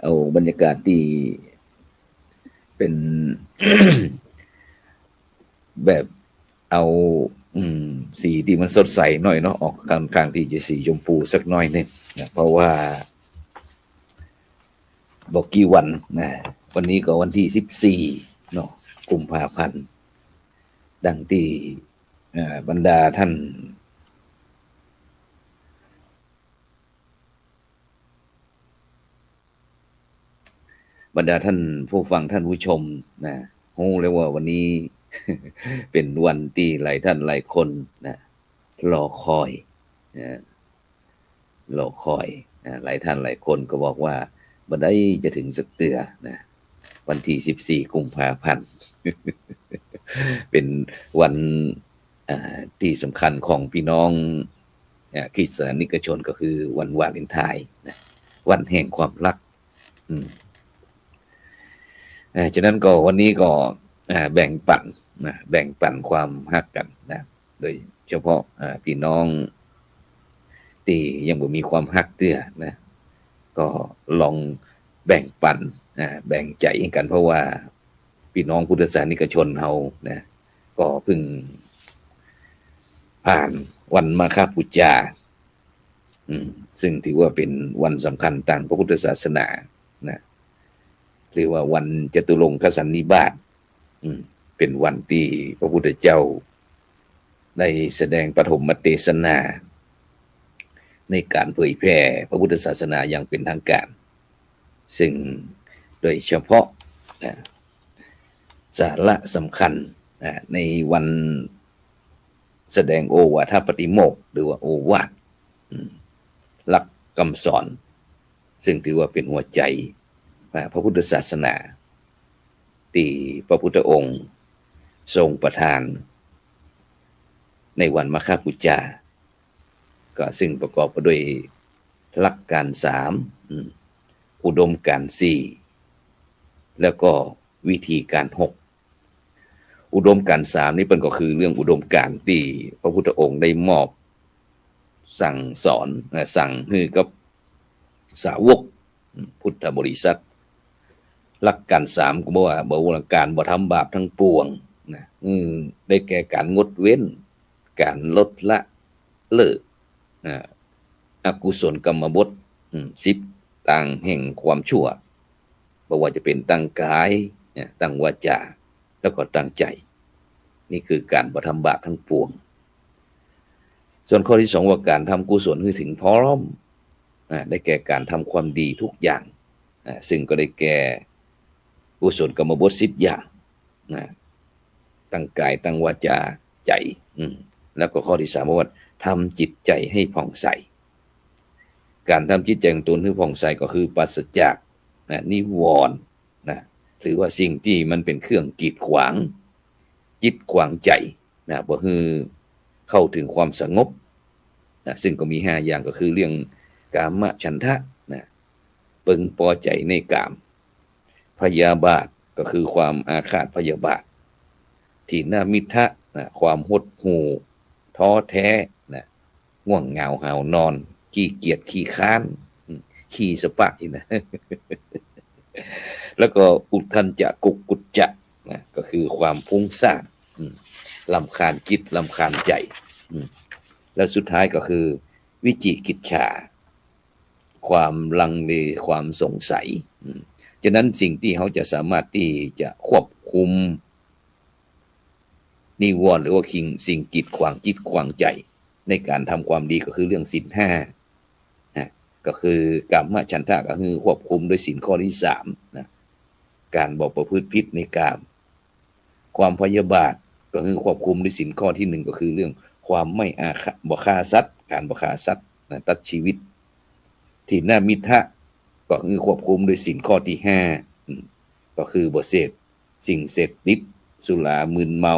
เอาบรรยากาศที่เป็นแบบเอาอสีที่มันสดใสหน่อยเนาะออกกลางกลางที่จะสีชมพูสักหน่อยหนึงนะเพราะว่า บอกกี่วันนะวันนี้ก็วันที่สิบสี่เนาะกุมภาพันธ์ดังที่บรรดาท่าน บรรดาท่านผู้ฟังท่านผู้ชมนะฮู้เลยว่าวันนี้เป็นวันที่หลายท่านหลายคนนะรอคอยนะรอคอยนะหลายท่านหลายคนก็บอกว่าบันไดจะถึงสักเตือนะวันที่สิบสี่กุมภาพันธ์เป็นวันที่สำคัญของพี่น้องอคริสเตียนิกชนก็คือวันวาเลนไทน์นะวันแห่งความรัก อืม ฉะนั้นก็วันนี้ก็แบ่งปันนะแบ่งปันความฮักกันนะโดยเฉพาะพี่น้องที่ยังบ่มีความฮักเตื้อนะก็ลองแบ่งปันแบ่งใจกันเพราะว่าพี่น้องพุทธศาสนิกชนเฮานะก็เพิ่งผ่านวันมาฆบูชาซึ่งถือว่าเป็นวันสำคัญทางพระพุทธศาสนานะ เรียกว่าวันจตุรงคสันนิบาตเป็นวันที่พระพุทธเจ้า ได้แสดงปฐมเทศนา ในการเผยแพร่พระพุทธศาสนาอย่างเป็นทางการ ซึ่งโดยเฉพาะสาระสำคัญในวันแสดงโอวาทปฏิโมกหรือว่าโอวาทหลักคำสอน ซึ่งถือว่าเป็นหัวใจ พระพุทธศาสนาที่พระพุทธองค์ ทรงประทาน ในวันมาฆบูชาก็ซึ่งประกอบไปด้วยหลักการสามอุดมการสี่แล้วก็วิธีการหกอุดมการสามนี่เป็นก็คือเรื่องอุดมการที่พระพุทธองค์ได้มอบสั่งสอนสั่งให้กับสาวกพุทธบริษัท หลักการสามก็บอกว่าบวรการบ่ทำบาปทั้งปวงนะอืมได้แก่การงดเว้น การลดละเลิกอ่าอกุศลกรรมบทอืมสิบต่างแห่งความชั่วบ่ว่าจะเป็นตั้งกายตั้งวาจาแล้วก็ตั้งใจ นี่คือการบ่ทำบาปทั้งปวง ส่วนข้อที่สองว่าการทำกุศลคือถึงพร้อมอ่าได้แก่การทำความดีทุกอย่าง ซึ่งก็ได้แก่ กุศลกรรมบทสิบอย่างนะตั้งกายตั้งวาจาใจ อืมแล้วก็ข้อที่สามว่าทำจิตใจให้ผ่องใส การทำจิตใจของตนให้ผ่องใสก็คือปราศจากนะนิวรณ์นะหรือว่าสิ่งที่มันเป็นเครื่องกีดขวาง จิตขวางใจนะบ่คือเข้าถึงความสงบนะซึ่งก็มีห้าอย่างก็คือเรื่องกามฉันทะนะปึงพอใจในกาม พยาบาทก็คือความอาฆาตพยาบาททีนามิทะนะความหดหู่ท้อแท้นะง่วงเหงาหาวนอน ขี้เกียจขี้ค้านขี้สปะอีกนะ แล้วก็อุทันจะกุกกุจจะนะก็คือความพุ่งสร้างลำคาญจิตลำคาญใจ แล้วสุดท้ายก็คือ วิจิกิจฉา ความลังเลความสงสัยอื ฉะนั้นสิ่งที่เขาจะสามารถที่จะควบคุมนิวรณ์หรือว่าคิงสิ่งจิตขวางจิตขวางใจ ในการทำความดีก็คือเรื่องสินห้านะก็คือกรรมฉันทะก็คือควบคุมด้วยสินข้อที่สามนะการบอกประพฤติผิดในกามความพยาบาทก็คือควบคุมด้วยสินข้อที่หนึ่งก็คือเรื่องความไม่อาฆาตบ่าสัตว์การบ่ฆ่าสัตว์นะตัดชีวิตที่น้ามิทะ ก็คือควบคุมโดยสินข้อที่ห้าก็คือบ่เสพสิ่งเสพติดสุรามึนเมา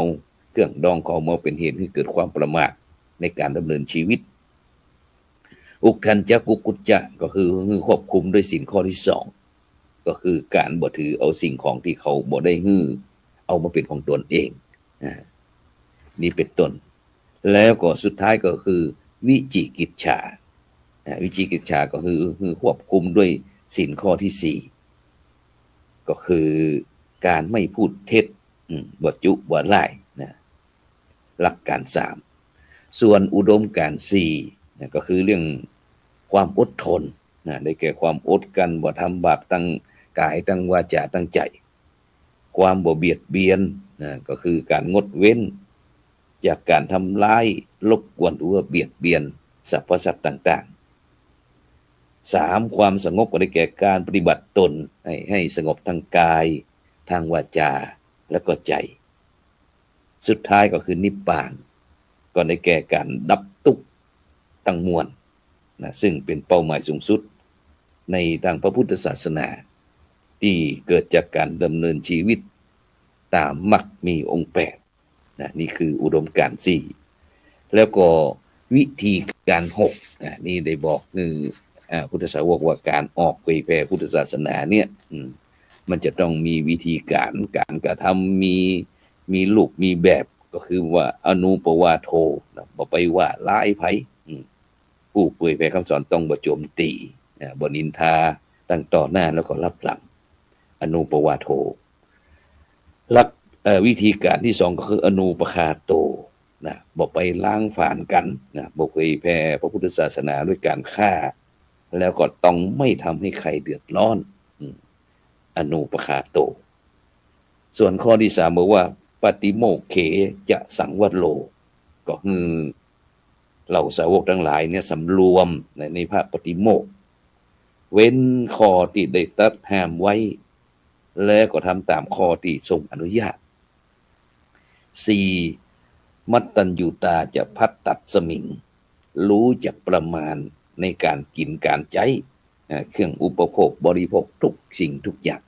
เครื่องดองของเมาเป็นเหตุให้เกิดความประมาทในการดำเนินชีวิต อุกทันจะกุกุจจะก็คือคือควบคุมด้วยสินข้อที่สองก็คือการบ่ถือเอาสิ่งของที่เขาบ่ได้ฮื้อเอามาเป็นของตนเองนี่เป็นต้นแล้วก็สุดท้ายก็คือ วิจิกิจฉาวิจิกิจฉาก็คือควบคุมด้วย ศีลข้อที่สี่ก็คือการไม่พูดเท็จบจุบ่ไล่นะหลักการสามส่วนอุดมการสี่นะก็คือเรื่องความอดทนนะได้แก่ความอดกันบ่ทำบาปตั้งกายตั้งวาจาตั้งใจ ความบ่เบียดเบียนนะก็คือการงดเว้น จากการทำร้ายรบกวนหรือว่าเบียดเบียนสรรพสัตว์ต่าง ๆ สามความสงบก็ได้แก่การปฏิบัติตนให้ให้สงบทางกาย ทางวาจาและก็ใจ สุดท้ายก็คือนิพพาน ก็ได้แก่การดับทุกข์ตั้งมวลนะซึ่งเป็นเป้าหมายสูงสุด ในทางพระพุทธศาสนา ที่เกิดจากการดำเนินชีวิต ตามมรรคมีองค์แปดนะนี่คืออุดมการสี่แล้วก็วิธีการหกนะนี่ได้บอกคือ พุทธสาวกว่าการออกเผยแผ่พุทธศาสนาเนี่ยมันจะต้องมีวิธีการการกระทำมีมีลูกมีแบบก็คือว่าอนุปวาโทนะบ่ไปว่าร้ายไผผู้เผยแผ่คำสอนต้องบ่โจมตีบ่นินทาตั้งต่อหน้าแล้วก็รับหลัง อนุปวาโทลักวิธีการที่สองก็คืออนุปคาโตนะบอกไปล้างฝานกันนะบอกเผยแผ่พระพุทธศาสนาด้วยการฆ่า แล้วก็ต้องไม่ทำให้ใครเดือดร้อนอนุปคาโต ส่วนข้อที่สามบอกว่า ปฏิโมกข์เขจะสังวัตโล ก็คือเราสาวกทั้งหลายเนี่ยสำรวมในในพระปฏิโมกขเว้นข้อที่ได้ตัดห้ามไว้ แล้วก็ทำตามข้อที่ทรงอนุญาตสี่มัตตัญญูตาจะพัดตัดสมิง รู้จักประมาณ ในการกินการใช้เครื่องอุปโภคบริโภคทุกสิ่งทุกอย่าง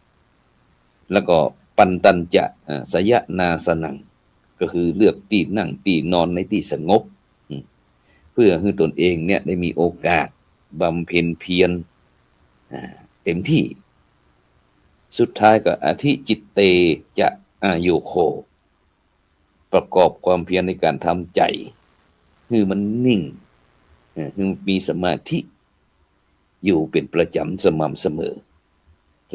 แล้วก็ปันตันจะสยนาสนัง ก็คือเลือกที่นั่งที่นอนในที่สงบ เพื่อให้ตนเองเนี่ยได้มีโอกาสบำเพ็ญเพียรเต็มที่ สุดท้ายก็อธิจิตเตจะอายโค ประกอบความเพียรในการทำใจ คือมันนิ่ง คือมีสมาธิอยู่เป็นประจำสม่ำเสมอ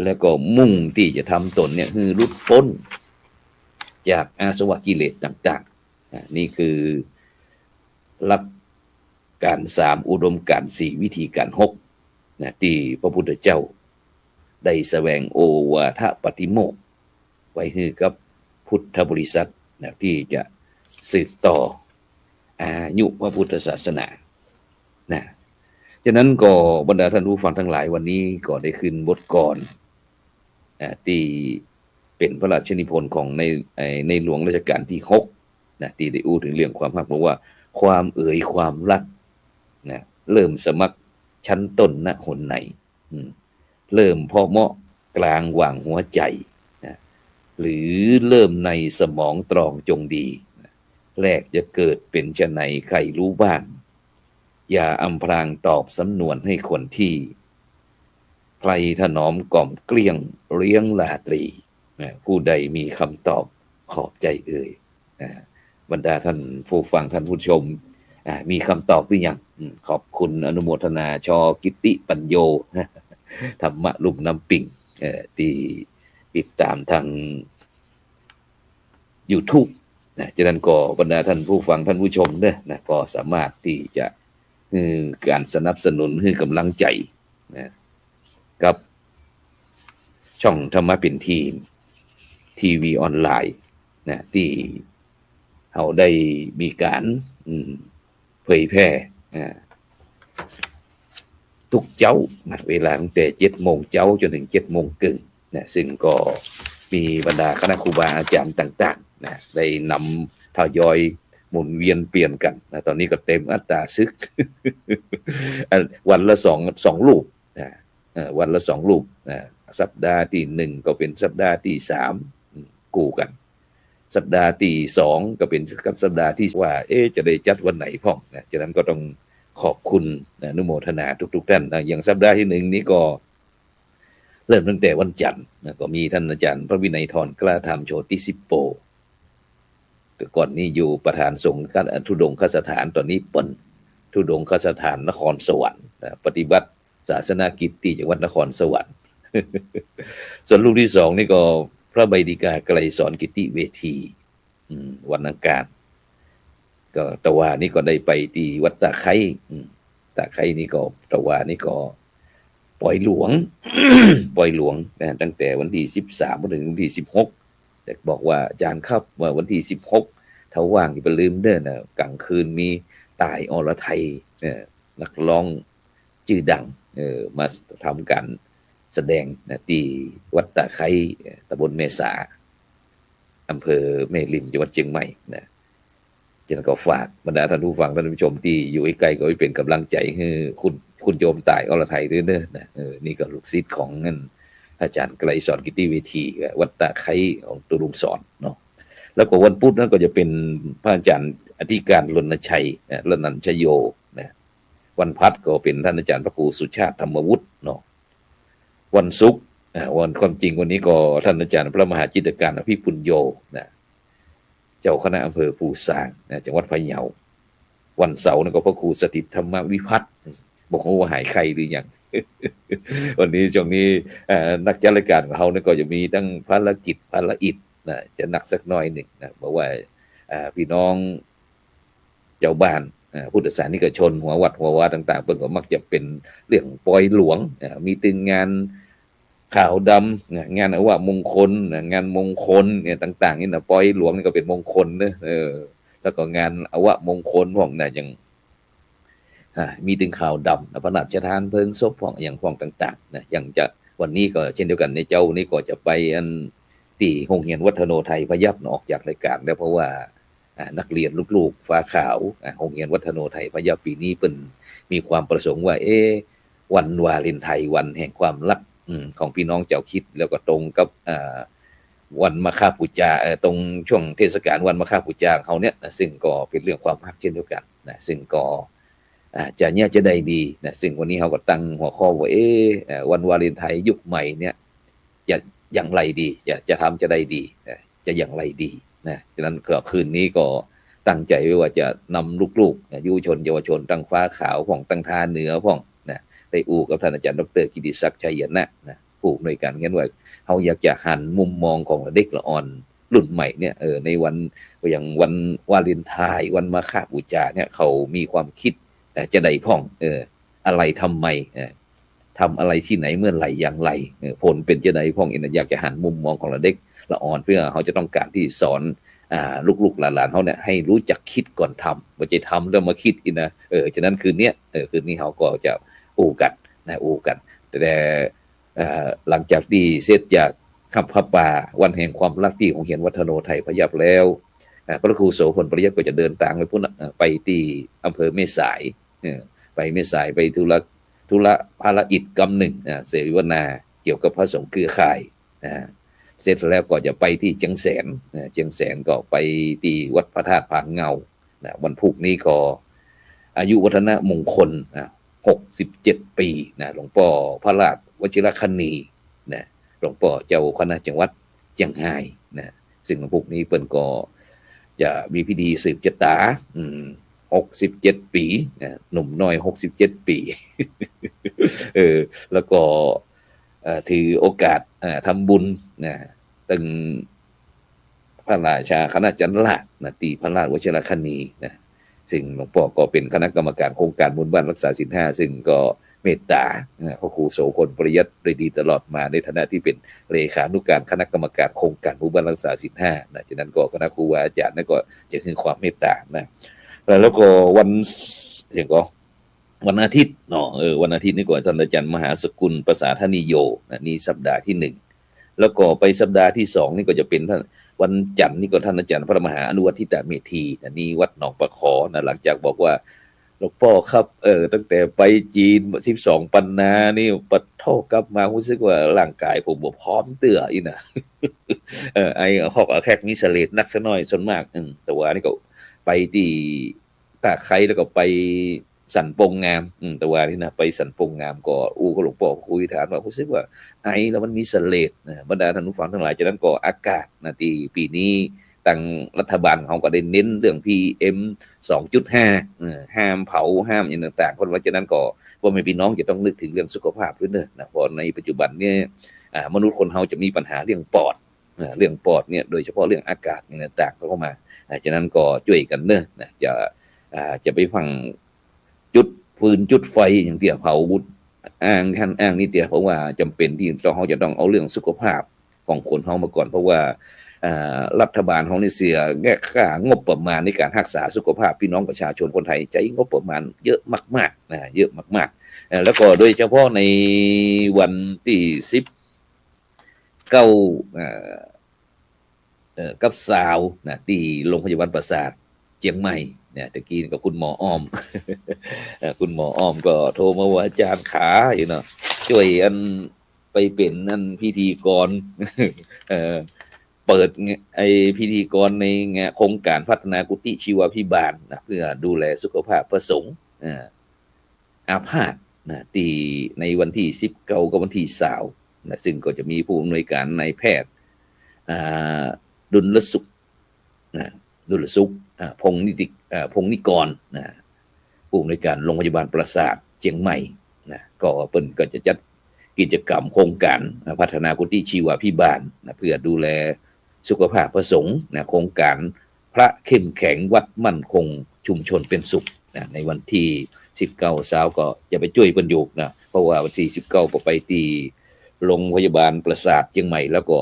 แล้วก็มุ่งที่จะทำตนเนี่ยคือรุดพ้น จากอาสวะกิเลสต่างๆ นี่คือหลักการสามอุดมการสี่วิธีการหกนะที่พระพุทธเจ้า ได้แสวงโอวาทปฏิโมกไว้ให้กับพุทธบริษัทนะที่จะสืบต่ออายุพระพุทธศาสนา นะฉะนั้นก็บรรดาท่านผู้ฟังทั้งหลายวันนี้ก็ได้ขึ้นบทกรอ่าที่เป็นพระราชนิพนธ์ของในในหลวงรัชกาลที่หกนะที่ได้อู้ถึงเรื่องความรักบอกว่า ความเอ่ยความรักนะเริ่มสมัครชั้นต้นณหนไหนเริ่มพาะเมาะกลางหว่างหัวใจนะหรือเริ่มในสมองตรองจงดีแรกจะเกิดเป็นชะไหนใครรู้บ้าง อย่าอำพรางตอบสำนวนให้คนที่ใครถนอมกล่อมเกลี้ยงเลี้ยงลาตรีนะผู้ใดมีคำตอบขอบใจเอ่ยนะบรรดาท่านผู้ฟังท่านผู้ชมมีคำตอบหรือยังขอบคุณอนุโมทนาชอกิติปัญโยธรรมะลุ่มน้ำปิ่งที่ติดตามทาง YouTube นะฉะนั้นก็บรรดาท่านผู้ฟังท่านผู้ชมเนี่ยนะก็สามารถที่จะ คือการสนับสนุนให้กำลังใจนะกับ ช่องธรรมะเป็นทีมทีวีออนไลน์นะที่เราได้มีการเผยแพร่อ่าทุกเจ้านะเวลาตั้งแต่เจ็ดโมงเจ้าจนถึงเจ็ดโมงกึ่งนะซึ่งก็มีบรรดาคณะครูบาอาจารย์ต่าง ๆ นะได้นำทยอย หมุนเวียนเปลี่ยนกันนะตอนนี้ก็เต็มอัตราซึก วันละสองสองรูปนะวันละสองรูปนะสัปดาห์ที่หนึ่งก็เป็นสัปดาห์ที่สามกูกัน สัปดาห์ที่สองก็เป็นกับสัปดาห์ที่ว่า เอ๊จะได้จัดวันไหนพ่องนะฉะนั้นก็ต้องขอบคุณนะนุโมทนาทุกๆท่านนะอย่างสัปดาห์ที่หนึ่งนี้ก็เริ่มตั้งแต่วันจันทร์นะก็มีท่านอาจารย์ พระวินัยทรกล้าธรรมโชติสิปโป แต่ก่อนนี้อยู่ประธานสงฆ์ทุดงคสถานตอนนี้เปิ้นทุดงคสถานนครสวรรค์ปฏิบัติศาสนากิจที่จังหวัดนครสวรรค์ส่วนลูกที่สองนี่ก็พระใบดีกาไกลสอนกิติเวทีวันอังคารก็ตะวานี่ก็ได้ไปที่วัดตาไคร้ตาไคร้นี่ก็ตะวานี่ก็ ปล่อยหลวง ปล่อยหลวงนะตั้งแต่วันที่สิบสามถึงวันที่สิบหก แต่บอกว่าอาจารย์ครับว่าวันที่สิบหกถ้าว่างอย่าไปลืมเด้อนะกลางคืนมีตายอรไทยเนี่ยนักร้องชื่อดังเออมาทำการแสดงนะที่วัดตาไคร้ตำบลเมษาอำเภอแม่ริมจังหวัดเชียงใหม่นะฉะนั้นก็ฝากบรรดาท่านผู้ฟังท่านผู้ชมที่อยู่ใกล้ก็ให้เป็นกำลังใจให้คุณคุณโยมตายอรไทยด้วยเด้อนะเออนี่ก็ลูกศิษย์ของเงิน อาจารย์ไกลสอนกิตติเวทีวัดตาไคของตุลุงสอนเนาะแล้วก็วันพุธนั้นก็จะเป็นพระอาจารย์อธิการรณชัยนะรนันชโยนะวันพัดก็เป็นท่านอาจารย์พระครูสุชาติธรรมวุฒิเนาะวันศุกร์วันความจริงวันนี้ก็ท่านอาจารย์พระมหาจิตการอภิปุญโยนะเจ้าคณะอำเภอภูซางนะจังหวัดพะเยาวันเสาร์นั่นก็พระครูสถิตธรรมวิพัฒน์บอกว่าหายไข้หรือยัง วันนี้ช่วงนี้นักจัดรายการของเขาเนี่ยก็จะมีทั้งภารกิจภารอิฐนะจะหนักสักหน่อยหนึ่งนะบอกว่าอ่าพี่น้องเจ้าบ้านอ่าพุทธศาสนิกชนหัววัดหัววาต่าง ๆ เพิ่นก็มักจะเป็นเรื่องปล่อยหลวงมีตินงานข่าวดำงานอวะมงคลงานมงคลเนี่ยต่าง ๆ นี่นะปล่อยหลวงนี่ก็เป็นมงคลเนอะแล้วก็งานอวะมงคลพวกน่ะอย่าง มีถึงข่าวดำนะพระราชทานเพลิงศพพวกอย่างพวกต่างๆนะอย่างจะวันนี้ก็เช่นเดียวกันในเจ้านี่ก็จะไปอันที่โรงเรียนวัฒโนไทยพยับออกจากรายการแล้วเพราะว่านักเรียนลูกๆฟ้าขาวอ่าโรงเรียนวัฒโนไทยพยับปีนี้เป็นมีความประสงค์ว่า เอ๊วันวาเลนไทน์วันแห่งความรักอของพี่น้องเจ้าคิดแล้วก็ตรงกับวันมาฆาปูจาตรงช่วงเทศกาลวันมาฆาปูจาเขาเนี่ยซึ่งก็เป็นเรื่องความรักเช่นเดียวกันนะซึ่งก็ จะเนี่ยจะได้ดีนะซึ่งวันนี้เขาก็ตั้งหัวข้อว่าเอ๊ะเอ่อวันวาเลนไทน์ยุคใหม่เนี่ยจะอย่างไรดี จะจะทำจะได้ดี จะอย่างไรดีนะฉะนั้นก็คืนนี้ก็ตั้งใจไว้ว่าจะนำลูกๆยุวชนเยาวชนตั้งฟ้าขาวพ่องตั้งทาเหนือพ่องนะได้อู่กับท่านอาจารย์ดรกิติศักดิ์ชัยนะนะผู้อำนวยการเงี้ยว่าเขาอยากจะหันมุมมองของเด็กละอ่อนรุ่นใหม่เนี่ยเออในวันอย่างวันวาเลนไทน์วันมาฆบูชาเนี่ยเขามีความคิด จะได้พ่อง เออ อะไรทำไมเออทำอะไรที่ไหนเมื่อไหร่อย่างไรเออผลเป็นจะได้พ่องเองอยากจะหันมุมมองของเด็กละอ่อนเพื่อเขาจะต้องการที่สอนอ่าลูกๆหลานๆเขาเนี่ยให้รู้จักคิดก่อนทำว่าจะทำแล้วมาคิดอีนะเออฉะนั้นคืนเนี้ยเออคืนนี้เขาก็จะอูกันนะอูกัน แต่อ่หลังจากที่เสร็จจากคำพระป่าวันแห่งความรักที่ของเขียนวัฒโนไทยพยับแล้วอ่าพระครูโสพลปริยัติก็จะเดินทางไปพุ่นเอ่อไปที่อำเภอแม่สาย ไปแม่สายไปธุระธุระภารอิฐกำหนึ่งอ่าเสวนาเกี่ยวกับพระสงฆ์คือข่ายอ่าเสร็จแล้วก็จะไปที่เจียงแสนเจียงแสนก็ไปที่วัดพระธาตุผางเงาวันพุกนี้ก็อายุวัฒนะมงคลหกสิบเจ็ดปีนะหลวงพ่อพระราชวชิรคณีนะหลวงพ่อเจ้าคณะจังหวัดเจียงไฮ้นะซึ่งพวกนี้เปิ้นก็จะมีพิธีสืบชะตา อืม หกสิบเจ็ดปีนะหนุ่มน้อยหกสิบเจ็ดปีเออแล้วก็ถือโอกาสทำบุญนะตึงพระราชาคณะจันทราชนะตีพระราชวชิรคณีนะซึ่งหลวงพ่อก็เป็นคณะกรรมการโครงการบุญบ้านรักษาศีลห้าซึ่งก็เมตตาพระครูโสพลปริยัติได้ดีตลอดมาในฐานะที่เป็นเลขานุการคณะกรรมการโครงการบุญบ้านรักษาศีลห้านะจากนั้นก็คณะครูอาจารย์นั่นก็จะคือความเมตตานะ แล้วก็วันอย่างก็วันอาทิตย์เนาะเออวันอาทิตย์นี่ก็ท่านอาจารย์มหาสกุลภาษาธนิโยนะนี่สัปดาห์ที่หนึ่งแล้วก็ไปสัปดาห์ที่สองนี่ก็จะเป็นท่านวันจันทร์นี่ก็ท่านอาจารย์พระมหาอนุวัติตาเมธีนะนี่วัดหนองประขอนะหลังจากบอกว่าหลวงพ่อครับเออตั้งแต่ไปจีนสิบสองปันนานี่ปัดโทษกลับมารู้สึกว่าร่างกายผมบพร้อมเตื่ออีนะเออไอ้หอกเอาแค่มีเสลดนักซะหน่อยส่วนมากอืมแต่ว่านี่ก็ ไปที่ตาไคร้แล้วก็ไปสันปงงามอืมต่ว่านี่นะไปสันปงงามก็อูก็หลวงพ่อคุยถามว่ารู้สึกว่าไอแล้วมันมีเสลดนะบรรดาท่านผู้ฟังทั้งหลายจากนั้นก็อากาศนะที่ปีนี้ตังรัฐบาลเขาก็ได้เน้นเรื่อง PM 2.5เออห้ามเผาห้ามอย่างต่างๆเพราะว่าฉะนั้นก็พ่อแม่พี่น้องจะต้องนึกถึงเรื่องสุขภาพด้วยเนอะนะเพราะในปัจจุบันเนี่ยมนุษย์คนเราจะมีปัญหาเรื่องปอดเรื่องปอดเนี่ยโดยเฉพาะเรื่องอากาศอย่างต่างๆก็เข้ามา อ่าฉะนั้นก็ช่วยกันเนอะนะจะจะไปฟังจุดฟืนจุดไฟอย่างเตี่ยเผาบุตรอ้างท่านอ้างนี่เตี่ยเพราะว่าจำเป็นที่เราจะต้องเอาเรื่องสุขภาพของคนเขามาก่อน เพราะว่ารัฐบาลของนิเซียแก้ค่างบประมาณในการรักษาสุขภาพพี่น้องประชาชนคนไทยใช้งบประมาณเยอะมากๆนะเยอะมากๆ แล้วก็โดยเฉพาะในวันที่สิบเก้า กับสาวนะที่โรงพยาบาลประสาทเชียงใหม่เนี่ยตะกี้กับคุณหมออ้อม คุณหมออ้อมก็โทรมาว่าอาจารย์ขาอยู่เนาะช่วยอันไปเป็นนั่นพิธีกรเออเปิดไอพิธีกรในงานโครงการพัฒนากุฏิชีวพิบาลนะเพื่อดูแลสุขภาพประสงค์อาพาธนะที่ในวันที่สิบเก้ากับวันที่สาวนะซึ่งก็จะมีผู้อำนวยการในแพทย์ ดุลสุขนะดุลสุขพงนิติพงนิกรนะผู้อำนวยการโรงพยาบาลประสาทเชียงใหม่นะก็เปิ่นก็จะจัดกิจกรรมโครงการพัฒนากุฏิชีวพิบาลนะเพื่อดูแลสุขภาพประสงค์นะโครงการพระเข้มแข็งวัดมั่นคงชุมชนเป็นสุขนะในวันที่19สาวก็จะไปช่วยเพิ่นอยู่นะเพราะว่าวันที่19ก็ไปที่โรงพยาบาลประสาทเชียงใหม่แล้วก็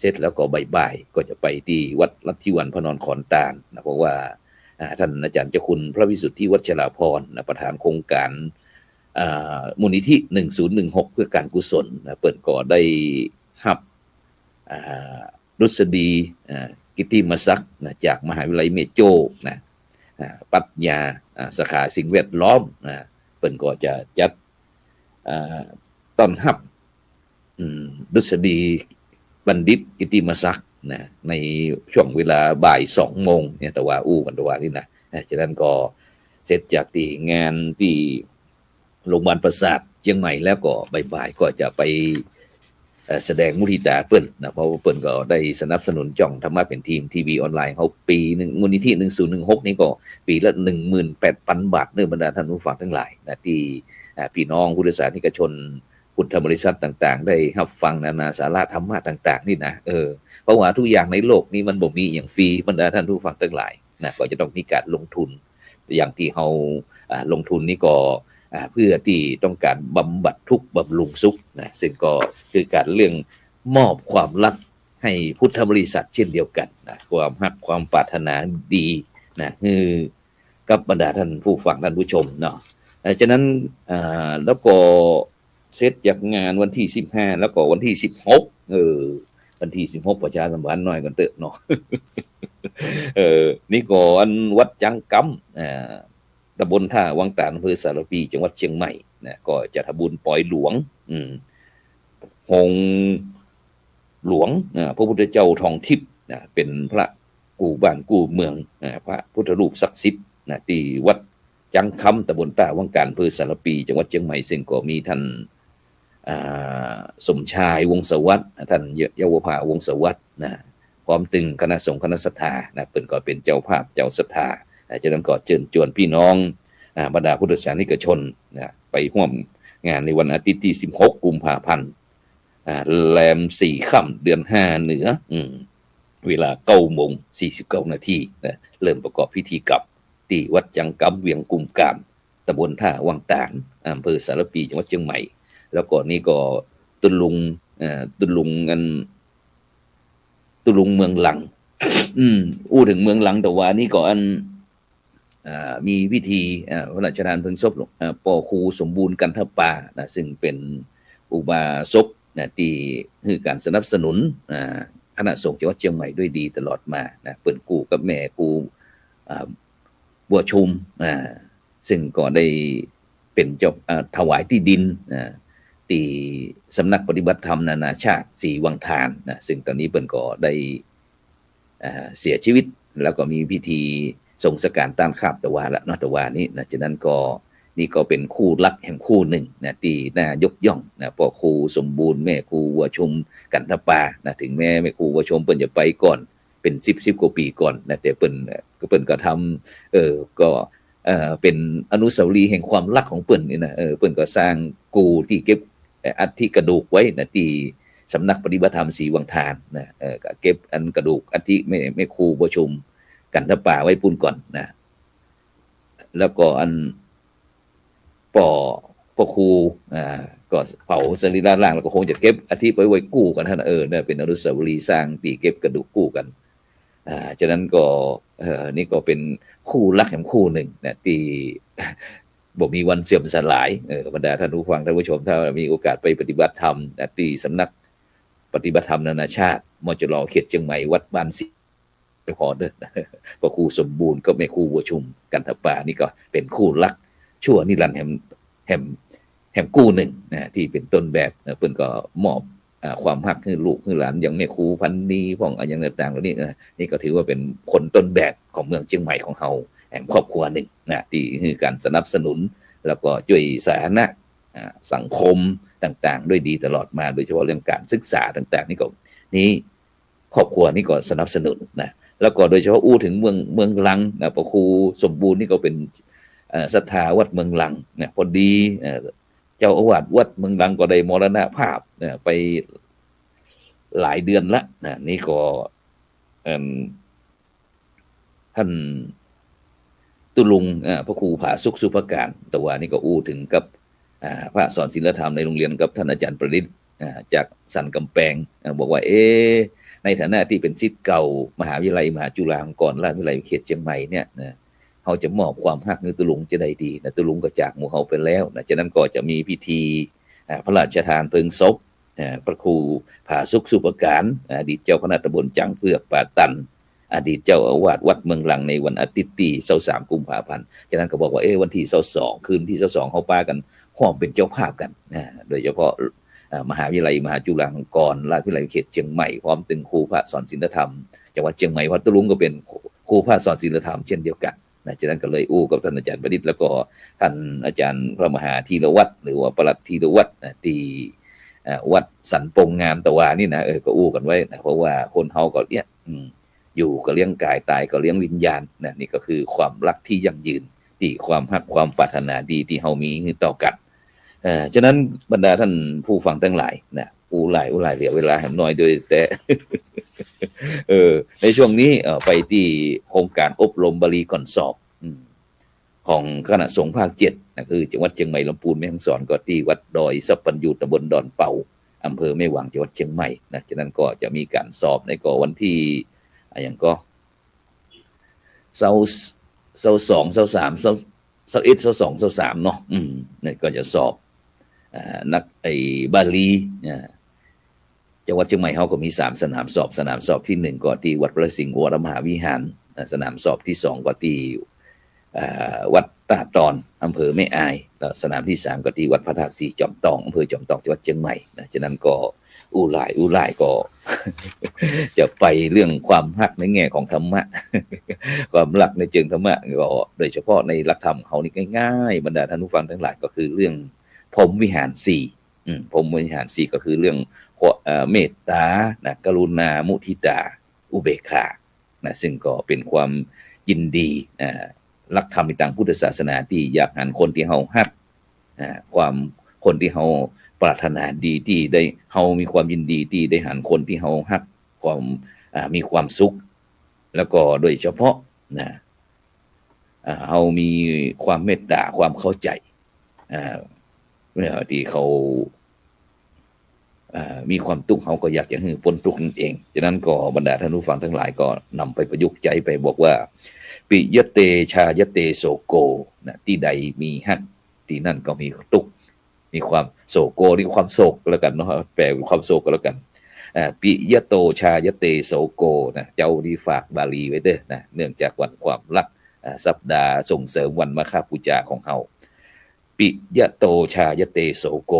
เสร็จแล้วก็บ่ายๆก็จะไปที่วัดลัทธิวันพนอนขอนตาลนะเพราะว่าท่านอาจารย์เจ้าคุณพระวิสุทธิวัชราพรนะประธานโครงการมูลนิธิ 1016 เพื่อการกุศลนะเปิดก่อได้หับรุษฎีกิตติมศักดิ์นะจากมหาวิทยาลัยเมโจนะอ่าปรัชญาสาขาสิ่งแวดล้อมนะเปิ่นก็จะจัดต้อนรับรุษฎี บัณฑิตกิติมศักดิ์นะในช่วงเวลาบ่ายสองโมงเนี่ยต่ว่าอู้กันตัวานี่นะจากนั้นก็เสร็จจากที่งานที่โรงพยาบาลประสาทเชียงใหม่แล้วก็บ่ายๆก็จะไปแสดงมุทิตาเปิ้นนะเพราะว่าเปิ้นก็ได้สนับสนุนจ่องธรรมะเป็นทีมทีวีออนไลน์เขาปีหนึ่งมูลนิธิหนึ่งศูนย์หนึ่งหกนี่ก็ปีละหนึ่งหมื่นแปดพันบาทเนื้อบรรดาท่านผู้ฟังทั้งหลายนะที่พี่น้องพุทธศาสนิกชน พุทธบริษัทต่าง ๆ ได้รับฟังนานาสาระธรรมะต่าง ๆ นี่นะเออเพราะว่าทุกอย่างในโลกนี้มันบ่มีอย่างฟรีบรรดาท่านผู้ฟังทั้งหลายนะก็จะต้องมีการลงทุน อย่างที่เขาอ่าลงทุนนี่ก็อ่าเพื่อที่ต้องการบำบัดทุกบำรุงสุขนะซึ่งก็คือการเรื่องมอบความรักให้พุทธบริษัทเช่นเดียวกันนะความรักความปรารถนาดีนะคือกับบรรดาท่านผู้ฟังท่านผู้ชมเนาะฉะนั้นแล้วก็ เซตจากงานวันที่สิบห้าแล้วก็วันที่สิบหกเออ วันที่สิบหกประชาสัมพันธ์หน่อยกันเตอะเนาะเออนี่ก็อันวัดจังกำอ่าตำบลท่าวังตาลอำเภอสารปี จังหวัดเชียงใหม่นะก็จะทำบุญปล่อยหลวง อืมองหลวงนะพระพุทธเจ้าทองทิพย์นะเป็นพระกู่บ้านกู่เมืองนะพระพุทธรูปศักดิ์สิทธิ์นะที่วัดจังคำตำบลท่าวังการอำเภอสารปี จังหวัดเชียงใหม่ซึ่งก็มีท่าน สมชายวงศ์สวัสดิ์ท่านเยาวภาวงศ์สวัสดิ์นะพร้อมตึงคณะสงฆ์คณะศรัทธานะเป็นก็เป็นเจ้าภาพเจ้าศรัทธาจากนั้นก็เชิญชวนพี่น้องบรรดาพุทธศาสนิกชนนะไปร่วมงานในวันอาทิตย์ที่ 16 กุมภาพันธ์แรมสี่ค่ำเดือนห้าเหนืออเวลาเก้าโมงสี่สิบเก้านาทีนะเริ่มประกอบพิธีกับที่วัดจังกำเวียงกุมกามตำบลท่าวังตานอำเภอสารปีจังหวัดเชียงใหม่ แล้วก็นี่ก็ตุลุงเอ่อตุลุงกันตุลุงเมืองหลัง อืมอู้ถึงเมืองหลังแต่ว่านี่ก็อันอ่ามีพิธีอ่าพระราชทานเพลิงศพหลวงอ่าปอคูสมบูรณ์กันทปานะซึ่งเป็นอุบาสกนะที่คือการสนับสนุนอ่าคณะสงฆ์จังหวัดเชียงใหม่ด้วยดีตลอดมานะเปิดกูกับแม่กูอ่าบัวชุมอ่าซึ่งก็ได้เป็นเจ้าอ่าถวายที่ดิน อ่าที่สำนักปฏิบัติธรรมนานาชาติสีวังทานนะซึ่งตอนนี้เปิ่นก็ได้เสียชีวิต แล้วก็มีพิธีส่งสการต้านคาบตะวาละนาะตะวานี้นะฉะนั้นก็นี่ก็เป็นคู่รักแห่งคู่หนึ่งนะที่น่ายกย่องนะพ่อครูสมบูรณ์แม่ครูวัวชมกันทปานะถึงแม่แม่ครูวัวชมเปิ้นจะไปก่อนเป็นสิบสิบกว่าปีก่อนนะแต่เปิ้นก็เปิ้นก็ทำเออก็เอ่อเป็นอนุสาวรีย์แห่งความรักของเปิ้นนี่นะเออเปิ้นก็สร้างกูที่เก็บ อัฐิกระดูกไว้นะที่สำนักปฏิบัติธรรมศรีวังทานนะเออก็เก็บอันกระดูกอัฐิไม่ไม่ครูประชุม กันทป่าไว้ปุ่นก่อนนะแล้วก็อันป่อปอครูอ่าก็เผาสรีระร่างแล้วก็คงจะเก็บอาทิไว้ไว้กู้กันท่านเออเนี่ยเป็นอนุสาวรีย์สร้างปีเก็บกระดูกกู้กันอ่าฉะนั้นก็เออนี่ก็เป็นคู่รักแห่งคู่หนึ่งนะที่ บอกมีวันเสื่อมสลายเออบรรดาท่านผู้ฟังท่านผู้ชม ถ้ามีโอกาสไปปฏิบัติธรรมนะที่สำนักปฏิบัติธรรมนานาชาติมจรเขตเชียงใหม่วัดบ้านศรีไปขอเด้อพระครูสมบูรณ์ก็ไม่ครูบัวชุมกันทป่านี่ก็เป็นคู่รัก ชั่วนิรันดร์แห่งแห่งแห่งกู้หนึ่งนะที่เป็นต้นแบบนะเพิ่นก็มอบความฮักให้ลูกให้หลานอย่างแม่ครูพันนีพ่องอะไรอย่างต่างๆเหล่านี้นะนี่ก็ถือว่าเป็นคนต้นแบบของเมืองเชียงใหม่ของเรา แห่งครอบครัวหนึ่งนะที่คือการสนับสนุน แล้วก็ช่วยสาธารณะสังคมต่างๆ ด้วยดีตลอดมาโดยเฉพาะเรื่องการศึกษาต่างๆ นี่ก็นี่ครอบครัวนี่ก็สนับสนุนนะแล้วก็โดยเฉพาะอู้ถึงเมืองเมืองลังนะพระครูสมบูรณ์นี่ก็เป็นศรัทธาวัดเมืองลังนี่ยพอดีเจ้าอาวาสวัดเมืองลังก็ได้มรณภาพนี่ยไปหลายเดือนละนะนี่ก็เอิ่มท่าน ตุลุงพระครูผาสุขสุภการแต่ว่านี่ก็อู้ถึงกับพระสอนศิลธรรมในโรงเรียนกับท่านอาจารย์ประดิษฐ์จากสันกำแพงบอกว่าเอ๊ในฐานะที่เป็นศิษย์เก่ามหาวิทยาลัยมหาจุฬาลงกรณราชวิทยาลัยเขตเชียงใหม่เนี่ยนะเขาจะมอบความฮักในตุลุงจะได้ดีนะตุลุงก็จากหมู่เขาไปแล้วนะจากนั้นก็จะมีพิธีพระราชทานเพลิงศพพระครูผาสุขสุปการอดีตเจ้าคณะตำบลจังเพือกป่าตัน อดีตเจ้าอาวาสวัดเมืองหลังในวันอาทิตย์ที่เสาสามกุมภาพันธ์จากนั้นก็บอกว่าเอ๊ะวันที่เสาสองคืนที่เสาสองเขาปากันห้อมเป็นเจ้าภาพกันนะโดยเฉพาะมหาวิทยาลัยมหาจุฬาลงกรณราชวิทยาลัยเขตเชียงใหม่พร้อมถึงครูพระสอนศิลธรรมจังหวัดเชียงใหม่วัดตุลุงก็เป็นครูพระสอนศิลธรรมเช่นเดียวกันนะจากนั้นก็เลยอู้กับท่านอาจารย์ประดิษฐ์แล้วก็ท่านอาจารย์พระมหาธีรวัตรหรือว่าประหลัดธีรวัตรนะที่วัดสันปงงามตะวานี่นะเออก็อู้กันไว้นะเพราะว่าคนเฮาก็เนี่ยอืม อยู่ก็เลี้ยงกายตายก็เลี้ยงวิญญาณนะนี่ก็คือความรักที่ยั่งยืนที่ความรักความปรารถนาดีที่เฮามีต่อกันเอ่อฉะนั้นบรรดาท่านผู้ฟังทั้งหลายนะอูหลายอูหลายเหลือเวลาแหมน้อยโดยแต่เออในช่วงนี้เอ่อไปที่โครงการอบรมบาลีก่อนสอบของคณะสงฆ์ภาคเจ็ดนะคือจังหวัดเชียงใหม่ลำพูนแม่ฮ่องสอนก็ที่วัดดอยสัปปัญญูตำบลดอนเป่าอำเภอแม่วางจังหวัดเชียงใหม่นะฉะนั้นก็จะมีการสอบในก็วันที่ อะอย่างก็เสาเสาสองเสาสามเสาเสาร์เอ็ดเสาสองเสาสามเนาะอืมนี่ก็จะสอบอนักไอ้บาลีอ่าจังหวัดเชียงใหม่เขาก็มีสามสนามสอบสนามสอบที่หนึ่งก็ที่วัดพระสิงห์วรมหาวิหาร สนามสอบที่สองก็ที่วัดตาตอนอำเภอแม่อายแล้วสนามที่สามก็ที่วัดพระธาตุสีจอมตองอำเภอจอมตองจังหวัดเชียงใหม่นะฉะนั้นก็ อู้หลายอู้หลายก็ จะไปเรื่องความรักในแง่ของธรรมะ ความรักในเชิงธรรมะก็โดยเฉพาะในหลักธรรมเขานี่ง่ายๆบรรดาท่านผู้ฟังทั้งหลายก็คือเรื่องพรมวิหารสี่อืมพรมวิหารสี่ก็คือเรื่องเอ่อเมตตานะกรุณามุทิตา อุเบกขานะซึ่งก็เป็นความยินดีนะรักธรรมในทางพุทธศาสนาที่อยากหันคนที่เฮาฮักนะความคนที่เฮา ปรารถนาดีที่ได้เฮามีความยินดีที่ได้หันคนที่เฮาฮักความมีความสุข แล้วก็โดยเฉพาะนะเฮามีความเมตตาความเข้าใจเมื่อที่เขามีความทุกข์เขาก็อยากจะให้พ้นทุกข์นั่นเองฉะนั้นก็บรรดาท่านผู้ฟังทั้งหลายก็นำไปประยุกต์ใจไปบอกว่า ปิยเตชายเตโสโกนะที่ใดมีฮักที่นั่นก็มีทุกข์ มีความโศโกนี่ความโศกก็แล้วกันเนาะแปลความโศกก็แล้วกันปิยโตชายเตโสโกนะเจ้าดีฝากบาลีไว้เด้อนะเนื่องจากวันความรักสัปดาห์ส่งเสริมวันมาฆบูชาของเขาปิยโตชายเตโสโก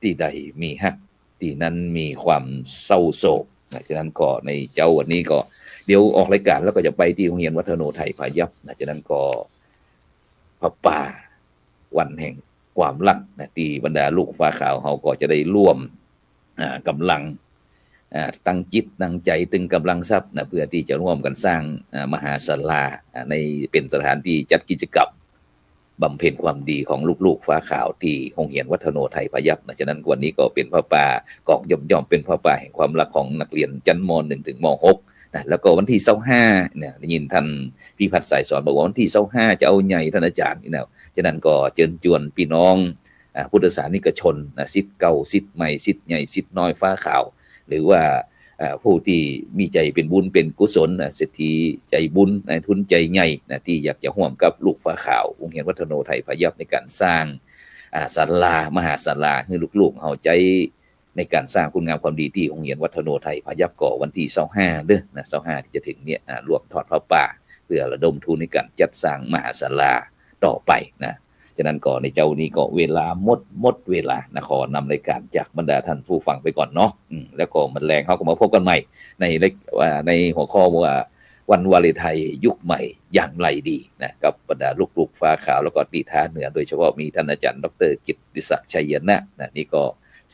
ที่ใดมีฮักที่นั้นมีความเศร้าโศกนะฉะนั้นก็ในเจ้าวันนี้ก็เดี๋ยวออกรายการแล้วก็จะไปที่โรงเรียนวัฒโนไทยพายัพนะฉะนั้นก็พระป่าวันแห่ง ความรักนะที่บรรดาลูกฟ้าขาวเขาก็จะได้ร่วมอ่ากำลังตั้งจิตตั้งใจตึงกำลังทรัพย์นะเพื่อที่จะร่วมกันสร้างมหาศาลาในเป็นสถานที่จัดกิจกรรมบำเพ็ญความดีของลูกๆฟ้าขาวที่โรงเรียนวัฒโนไทยพยัพนะฉะนั้นวันนี้ก็เป็นพระป่ากองย่อมย่อมๆเป็นพระป่าแห่งความรักของนักเรียนชั้นม .1 ถึงม .6 นะแล้วก็วันที่25เนี่ยได้ยินท่านพี่พัฒน์สายสอนบอกว่าวันที่25จะเอาใหญ่ท่านอาจารย์นี่นะ ฉะนั้นก็เชิญชวนพี่น้องอพุทธศาสนิกชนนะสิทธิ์เก่าสิทธิ์ใหม่สิทธิ์ใหญ่สิทธิ์น้อยฟ้าขาว หรือว่าผู้ที่มีใจเป็นบุญเป็นกุศลเศรษฐีใจบุญนายทุนใจใหญ่นะที่อยากจะห่วมกับลูกฟ้าขาววงค์เหียนวัฒโนไทยพยับในการสร้างศาลามหาศาลาให้ลูกๆเอาใจในการสร้างคุณงามความดีที่โรงเรียนวัฒโนไทยพยับก่อวันที่25เด้อนะ25ที่จะถึงเนี่ยอ่ารวมทอดพระป่า เพื่อระดมทุนในการจัดสร้างมหาศาลา ต่อไปนะฉะนั้นก่อนในเจ้านี้ก็เวลาหมดหมดเวลานะขอนำรายการจากบรรดาท่านผู้ฟังไปก่อนเนาะอืมแล้วก็มันแรงเขาก็มาพบกันใหม่ ในเล็กว่าในหัวข้อว่าวันวาเลนไทน์ยุคใหม่อย่างไรดีนะกับบรรดาลูกๆฟ้าขาวแล้วก็ตีท่าเหนือ โดยเฉพาะมีท่านอาจารย์ดรกิตติศักดิ์ชัยนะนะนี่ก็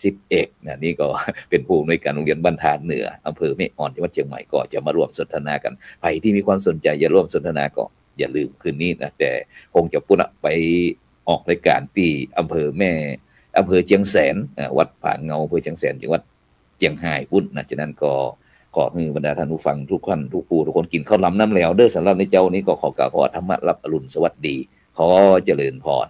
สิทธิเอกนะนี่ก็เป็นผู้อำนวยการโรงเรียนบรรทานเหนืออำเภอแม่อ่อนจังหวัดเชียงใหม่ก็จะมาร่วมสนทนากันใครที่มีความสนใจจะร่วมสนทนาก็ อย่าลืมคืนนี้นะแต่คงจะปุ่นไปออกรายการที่อำเภอแม่อำเภอเชียงแสนวัดผาเงาอำเภอเชียงแสนจังหวัดเจียงไฮ้ปุ่นนะฉะนั้นก็ขอให้บรรดาท่านผู้ฟังทุกท่านทุกผู้ทุกคนกินข้าวล้ำน้ำแล้วเด้อสำหรับในเจ้านี้ก็ขอกล่าวขอธรรมะรับอรุณสวัสดี ขอเจริญพร